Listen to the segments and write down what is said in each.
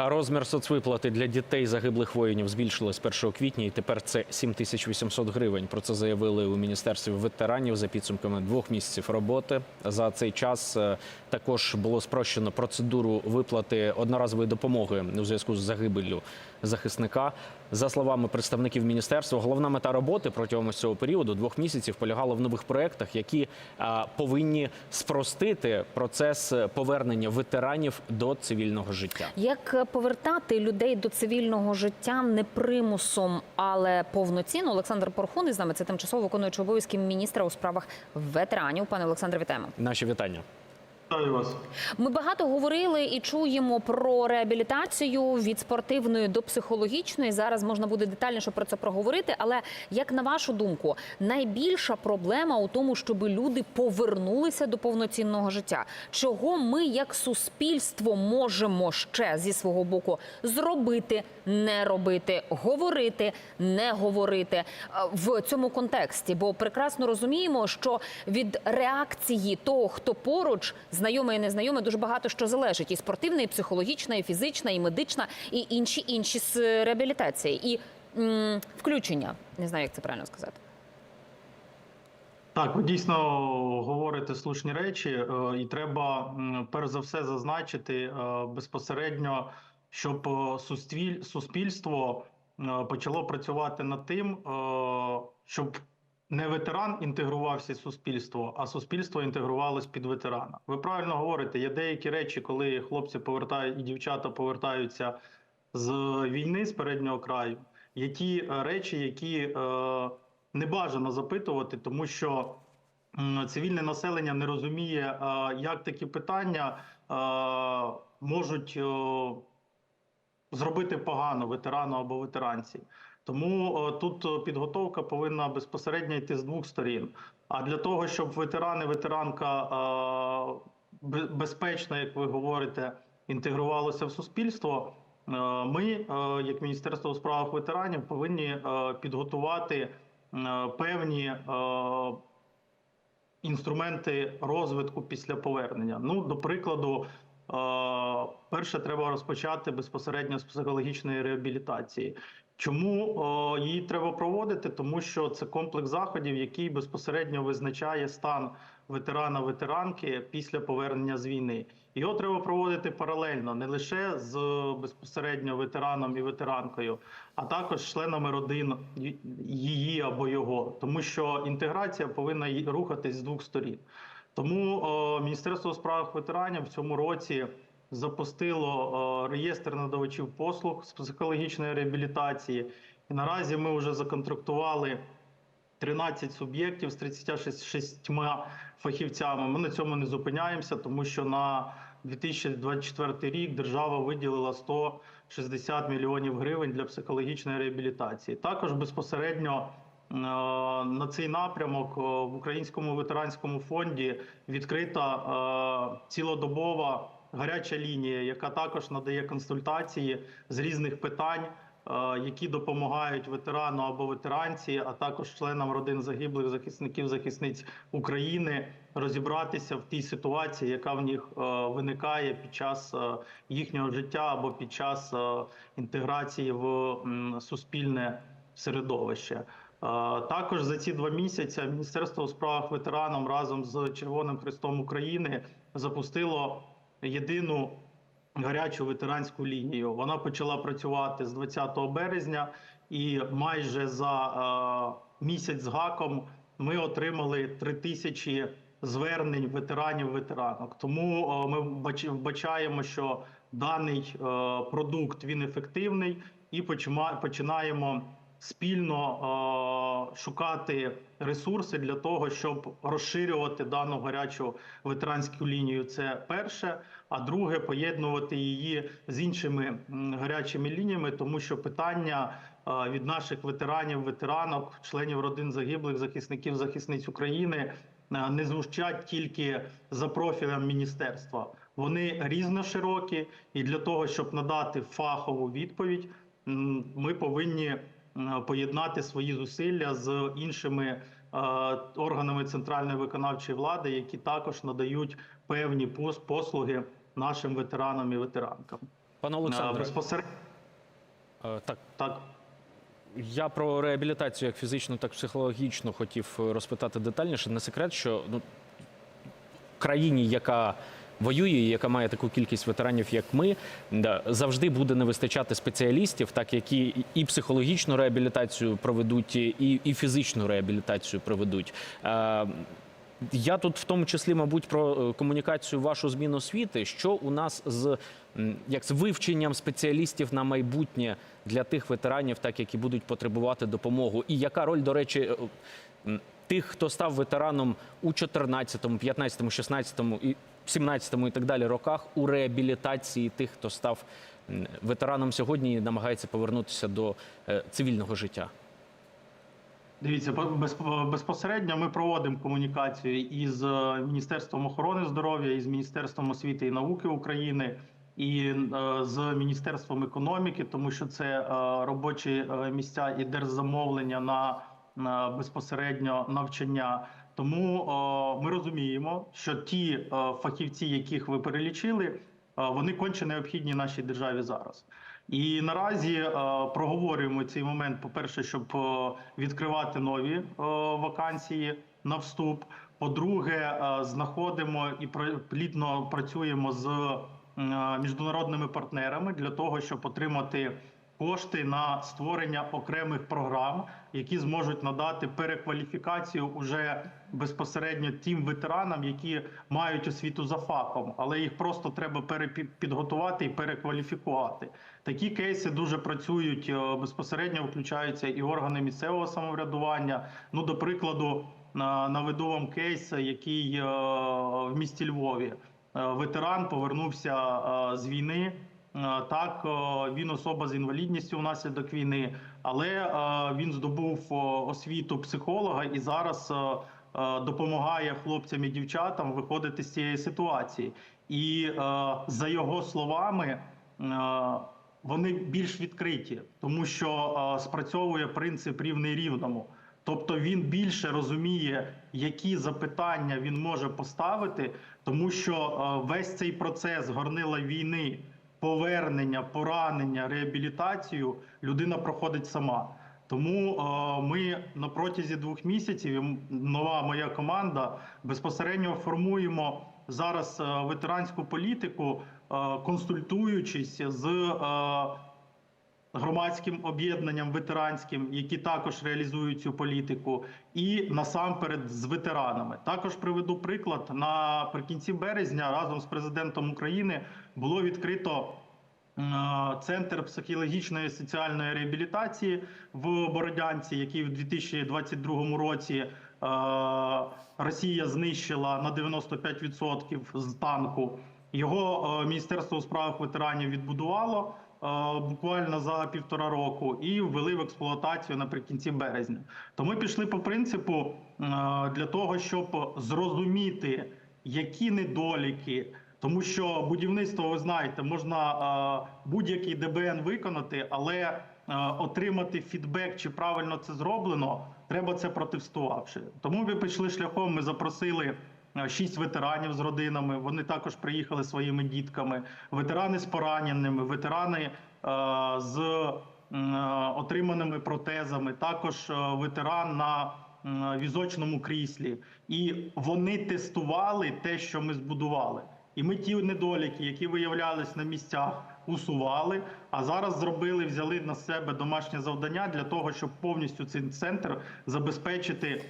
А Розмір соцвиплати для дітей загиблих воїнів збільшили з 1 квітня, і тепер це 7800 гривень. Про це заявили у міністерстві ветеранів за підсумками двох місяців роботи. За цей час е, також було спрощено процедуру виплати одноразової допомоги у зв'язку з загибеллю захисника. За словами представників міністерства, головна мета роботи протягом цього періоду двох місяців полягала в нових проєктах, які а, повинні спростити процес повернення ветеранів до цивільного життя. Як повертати людей до цивільного життя не примусом, але повноцінно? Олександр Порхун із нами це тимчасово виконуючий обов'язки міністра у справах ветеранів. Пане Олександре, вітаємо. Наші вітання. Ми багато говорили і чуємо про реабілітацію від спортивної до психологічної. Зараз можна буде детальніше про це проговорити. Але як на вашу думку, найбільша проблема у тому, щоб люди повернулися до повноцінного життя? Чого ми, як суспільство, можемо ще зі свого боку зробити, не робити, говорити, не говорити е, в цьому контексті? Бо прекрасно розуміємо, що від реакції того, хто поруч, знайомий і незнайомий, дуже багато що залежить: і спортивна, і психологічна, і фізична, і медична, і інші інші з реабілітації, і м, включення. Не знаю, як це правильно сказати. Так, ви дійсно говорите слушні речі, е, і треба перш за все зазначити е, безпосередньо, щоб е, суспіль- суспільство е, почало працювати над тим, е, щоб не ветеран інтегрувався в суспільство, а суспільство інтегрувалось під ветерана. Ви правильно говорите, є деякі речі, коли хлопці повертають і дівчата повертаються з війни з переднього краю. Є ті е, речі, які е, не бажано запитувати, тому що цивільне населення не розуміє, е, як такі питання е, можуть е, зробити погано ветерану або ветеранці. Тому е, тут е, підготовка повинна безпосередньо йти з двох сторін. А для того, щоб ветерани, ветеранка е, безпечно, як ви говорите, інтегрувалося в суспільство. Ми, як Міністерство у справах ветеранів, повинні підготувати певні інструменти розвитку після повернення. Ну, до прикладу, перше треба розпочати безпосередньо з психологічної реабілітації. Чому її треба проводити? Тому що це комплекс заходів, який безпосередньо визначає стан ветерана ветеранки після повернення з війни. Його треба проводити паралельно, не лише з безпосередньо ветераном і ветеранкою, а також членами родин її або його, тому що інтеграція повинна рухатись з двох сторін. Тому е, Міністерство у справах ветеранів в цьому році запустило е, реєстр надавачів послуг з психологічної реабілітації. І наразі ми вже законтрактували 13 суб'єктів з 36 фахівцями. Ми на цьому не зупиняємося, тому що на 2024 рік держава виділила 160 мільйонів гривень для психологічної реабілітації. Також безпосередньо е, на цей напрямок е, в Українському ветеранському фонді відкрита цілодобова гаряча лінія, яка також надає консультації з різних питань е, які допомагають ветерану або ветеранці, а також членам родин загиблих захисників захисниць України розібратися в тій ситуації, яка в них е, виникає під час е, їхнього життя або під час інтеграції в суспільне середовище. Також за ці два місяці Міністерство у справах ветеранам разом з Червоним Хрестом України запустило єдину гарячу ветеранську лінію. Вона почала працювати з 20 березня, і майже за е, місяць з гаком ми отримали 3 тисячі звернень ветеранів ветеранок. Тому е, ми бач- вбачаємо, що даний е, продукт він ефективний, і починаємо спільно е, шукати ресурси для того, щоб розширювати дану гарячу ветеранську лінію. Це перше. А друге, поєднувати її з іншими гарячими лініями, тому що питання е, від наших ветеранів, ветеранок, членів родин загиблих, захисників, захисниць України не звучать тільки за профілем міністерства. Вони різноширокі, і для того, щоб надати фахову відповідь, ми повинні поєднати свої зусилля з іншими е, органами центральної виконавчої влади, які також надають певні послуги нашим ветеранам і ветеранкам. Пане Е, Олександре, Безпосередньо е, так. так. Я про реабілітацію як фізичну, так і психологічну хотів е, розпитати детальніше. Не секрет, що ну, країні, яка воює, яка має таку кількість ветеранів, як ми, завжди буде не вистачати спеціалістів, так які і психологічну реабілітацію проведуть, і, і фізичну реабілітацію проведуть. Е, я тут в тому числі, мабуть, про е, комунікацію вашу зміну освіти. Що у нас з як з вивченням спеціалістів на майбутнє для тих ветеранів, так які будуть потребувати допомогу, і яка роль, до речі, е, тих, хто став ветераном у 14, 15, 16 і 17 і так далі роках у реабілітації тих, хто став ветераном сьогодні і намагається повернутися до е, цивільного життя. Дивіться, по- без- безпосередньо ми проводимо комунікацію із е, Міністерством охорони здоров'я, із Міністерством освіти і науки України і е, з Міністерством економіки, тому що це робочі місця і держзамовлення на безпосередньо навчання. Тому е, ми розуміємо, що ті е, фахівці, яких ви перелічили, е, вони конче необхідні нашій державі зараз. І наразі е, проговорюємо цей момент. По-перше, щоб е, відкривати нові е, вакансії на вступ. По-друге, е, знаходимо і плідно працюємо з е, міжнародними партнерами для того, щоб отримати кошти на створення окремих програм, які зможуть надати перекваліфікацію уже безпосередньо тим ветеранам, які мають освіту за фахом, але їх просто треба перепідготувати і перекваліфікувати. Такі кейси дуже працюють е, безпосередньо, включаються і органи місцевого самоврядування. Ну, до прикладу, на- наведу вам кейс, який е, в місті Львові. Е, Ветеран повернувся з війни. Е, Так, е, він особа з інвалідністю внаслідок війни, але е, він здобув освіту психолога і зараз допомагає хлопцям і дівчатам виходити з цієї ситуації. І за його словами, вони більш відкриті, тому що спрацьовує принцип рівний рівному. Тобто він більше розуміє, які запитання він може поставити, тому що весь цей процес горнила війни, повернення, поранення, реабілітацію людина проходить сама. Тому е, ми на протязі двох місяців нова моя команда безпосередньо формуємо зараз е, ветеранську політику, е, консультуючись з громадським об'єднанням ветеранським, які також реалізують цю політику, і насамперед з ветеранами. Також приведу приклад наприкінці березня разом з президентом України було відкрито. е, Центр психологічної і соціальної реабілітації в Бородянці, який в 2022 році е, Росія знищила на 95% з танку. Його е, Міністерство у справах ветеранів відбудувало буквально за півтора року і ввели в експлуатацію наприкінці березня. То ми пішли по принципу е, для того, щоб зрозуміти, які недоліки. Тому що будівництво, ви знаєте, можна е, будь-який ДБН виконати, але е, отримати фідбек, чи правильно це зроблено, треба це протестувавши. Тому ми пішли шляхом. Ми запросили е, шість ветеранів з родинами. Вони також приїхали своїми дітками, ветерани з пораненими, ветерани е, з е, отриманими протезами, також е, ветеран на візочному кріслі. І вони тестували те, що ми збудували. І ми ті недоліки, які виявлялись на місцях, усували. А зараз зробили, взяли на себе домашнє завдання для того, щоб повністю цей центр забезпечити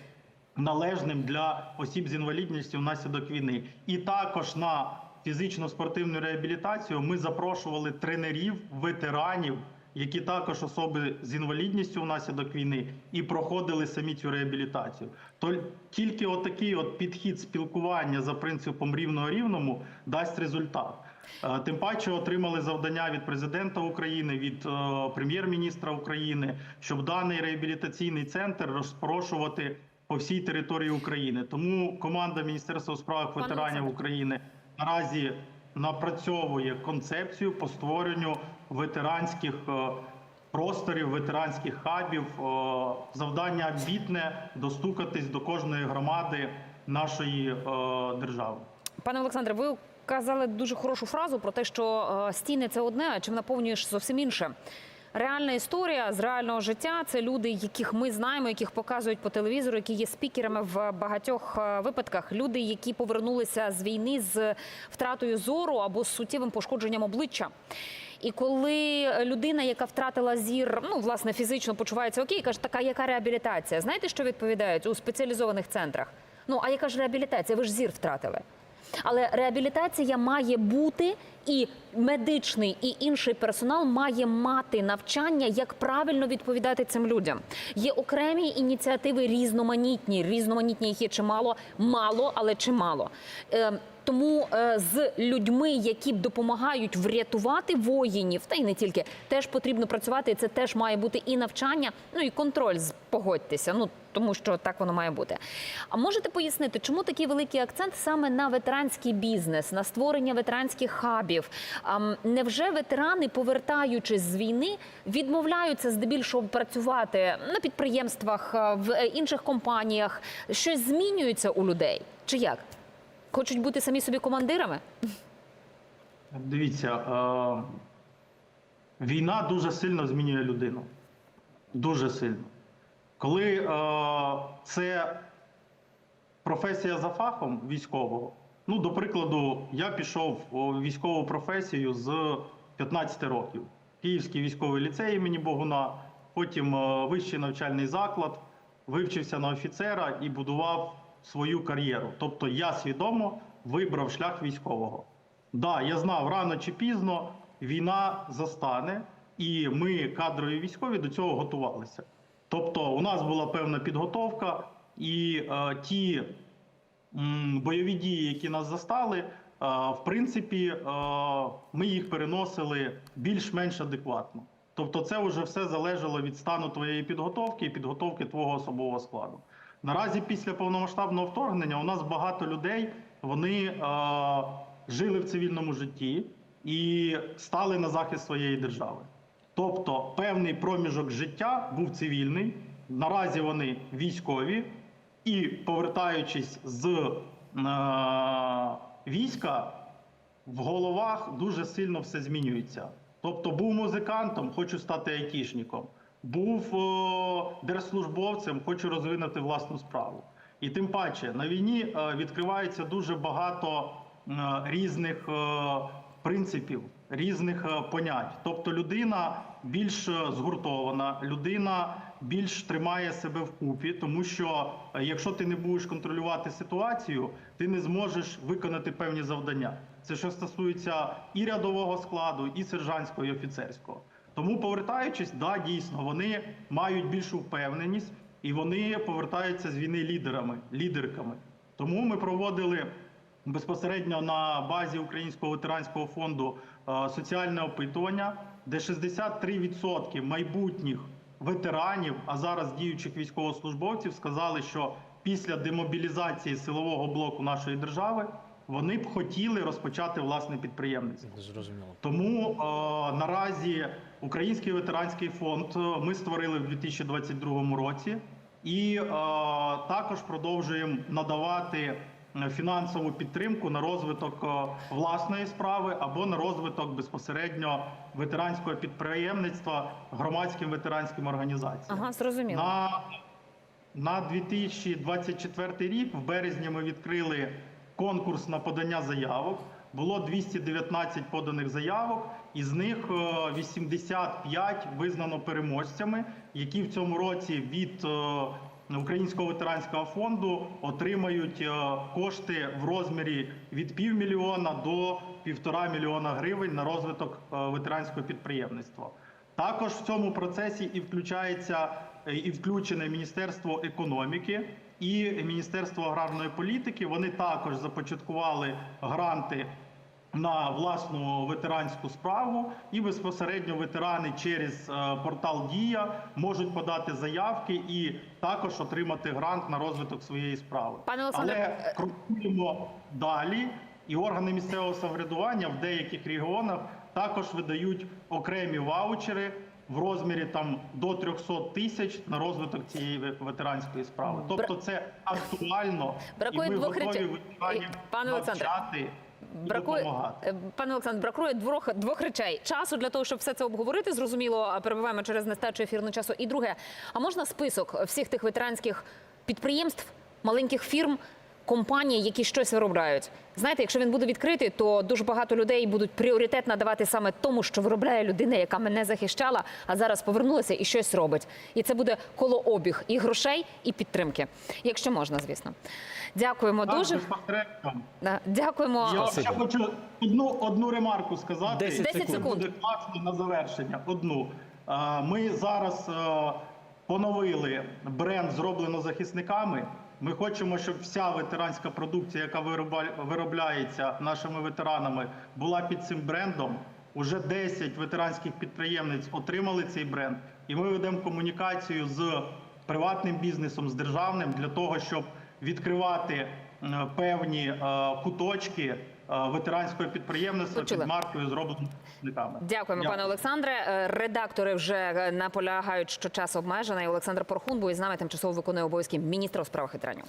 належним для осіб з інвалідністю внаслідок війни. І також на фізично-спортивну реабілітацію ми запрошували тренерів, ветеранів, які також особи з інвалідністю внаслідок війни і проходили самі цю реабілітацію. То тільки отакий от підхід спілкування за принципом рівного рівному дасть результат. Е, Тим паче отримали завдання від президента України, від е, прем'єр-міністра України, щоб даний реабілітаційний центр розпорошувати по всій території України. Тому команда Міністерства у справах ветеранів України наразі напрацьовує концепцію по створенню ветеранських е, просторів, ветеранських хабів. Е, Завдання амбітне достукатись до кожної громади нашої е, держави. Пане Олександре, ви казали дуже хорошу фразу про те, що стіни це одне, а чим наповнюєш зовсім інше. Реальна історія з реального життя це люди, яких ми знаємо, яких показують по телевізору, які є спікерами в багатьох е, випадках. Люди, які повернулися з війни з втратою зору або з суттєвим пошкодженням обличчя. І коли людина, яка втратила зір, ну власне фізично почувається окей, каже, така яка реабілітація? Знаєте, що відповідають у спеціалізованих центрах? Ну а яка ж реабілітація? Ви ж зір втратили. Але реабілітація має бути, і медичний, і інший персонал має мати навчання, як правильно відповідати цим людям. Є окремі ініціативи різноманітні. Різноманітні їх є чимало, мало, але чимало. Е, тому е, з людьми, які допомагають врятувати воїнів, та й не тільки, теж потрібно працювати. І це теж має бути і навчання, ну і контроль. Погодьтеся. Ну тому що так воно має бути. А можете пояснити, чому такий великий акцент саме на ветеранський бізнес, на створення ветеранських хабів? А, невже ветерани, повертаючись з війни, відмовляються здебільшого працювати на підприємствах, в е, інших компаніях? Щось змінюється у людей? Чи як? Хочуть бути самі собі командирами? Дивіться, е, війна дуже сильно змінює людину. Дуже сильно. Коли е, це професія за фахом військового, ну, до прикладу, я пішов у військову професію з 15 років. Київський військовий ліцей імені Богуна, потім е, вищий навчальний заклад, вивчився на офіцера і будував свою кар'єру. Тобто я свідомо вибрав шлях військового. Да, я знав, рано чи пізно війна застане, і ми, кадрові військові, до цього готувалися. Тобто, у нас була певна підготовка, і е, ті бойові дії, які нас застали, е, в принципі, е, ми їх переносили більш-менш адекватно. Тобто, це вже все залежало від стану твоєї підготовки і підготовки твого особового складу. Наразі після повномасштабного вторгнення у нас багато людей вони е, жили в цивільному житті і стали на захист своєї держави. Тобто певний проміжок життя був цивільний. Наразі вони військові, і повертаючись з е, війська, в головах дуже сильно все змінюється. Тобто, був музикантом, хочу стати айтішником, був о, держслужбовцем, хочу розвинути власну справу. І тим паче на війні е, відкривається дуже багато е, різних е, принципів, різних е, понять. Тобто людина більш е, згуртована, людина більш тримає себе вкупі, тому що е, якщо ти не будеш контролювати ситуацію, ти не зможеш виконати певні завдання. Це що стосується і рядового складу, і сержантського, і офіцерського. Тому, повертаючись, да, дійсно, вони мають більшу впевненість і вони повертаються з війни лідерами, лідерками. Тому ми проводили безпосередньо на базі Українського ветеранського фонду е, соціальне опитування, де 63% майбутніх ветеранів, а зараз діючих військовослужбовців, сказали, що після демобілізації силового блоку нашої держави вони б хотіли розпочати власне підприємництво. Зрозуміло. Тому е, наразі Український ветеранський фонд е, ми створили в 2022 році, і е, також продовжуємо надавати фінансову підтримку на розвиток е, власної справи або на розвиток безпосередньо ветеранського підприємництва громадським ветеранським організаціям. Ага, зрозуміло. На, на 2024 рік в березні ми відкрили конкурс на подання заявок. Було 219 поданих заявок, із них е, 85 визнано переможцями, які в цьому році від е, Українського ветеранського фонду отримають е, кошти в розмірі від півмільйона до півтора мільйона гривень на розвиток е, ветеранського підприємництва. Також в цьому процесі і включається е, і включене Міністерство економіки і Міністерство аграрної політики. Вони також започаткували гранти на власну ветеранську справу, і безпосередньо ветерани через е, портал Дія можуть подати заявки і також отримати грант на розвиток своєї справи. Пане Олександре, Але крокуємо далі, і органи місцевого самоврядування в деяких регіонах також видають окремі ваучери в розмірі там до 300 тисяч на розвиток цієї ветеранської справи. Тобто це актуально Бракує і ми двох готові ветеранів навчати Бракує допомагати. Е, пане Олександр, бракує двох двох речей: часу для того, щоб все це обговорити. Зрозуміло, перебуваємо через нестачу ефірного часу. І друге, а можна список всіх тих ветеранських підприємств, маленьких фірм, компаній, які щось виробляють? Знаєте, якщо він буде відкритий, то дуже багато людей будуть пріоритет надавати саме тому, що виробляє людина, яка мене захищала, а зараз повернулася і щось робить. І це буде колообіг і грошей, і підтримки, якщо можна, звісно. Дякуємо Так, дуже. Дякуємо. Я ще хочу одну, одну ремарку сказати. 10 Десять Це секунд. буде класно на завершення. Одну. Ми зараз е, поновили бренд зроблено захисниками. Ми хочемо, щоб вся ветеранська продукція, яка виробляється нашими ветеранами, була під цим брендом. Уже 10 ветеранських підприємниць отримали цей бренд, і ми ведемо комунікацію з приватним бізнесом, з державним для того, щоб відкривати е, певні е, куточки ветеранського підприємництва Почули. під маркою зроблено. Дякуємо, Дякую. пане Олександре. Е, Редактори вже е, наполягають, що час обмежений. Олександр Порхун був із нами тимчасово виконує обов'язки міністра у справах ветеранів.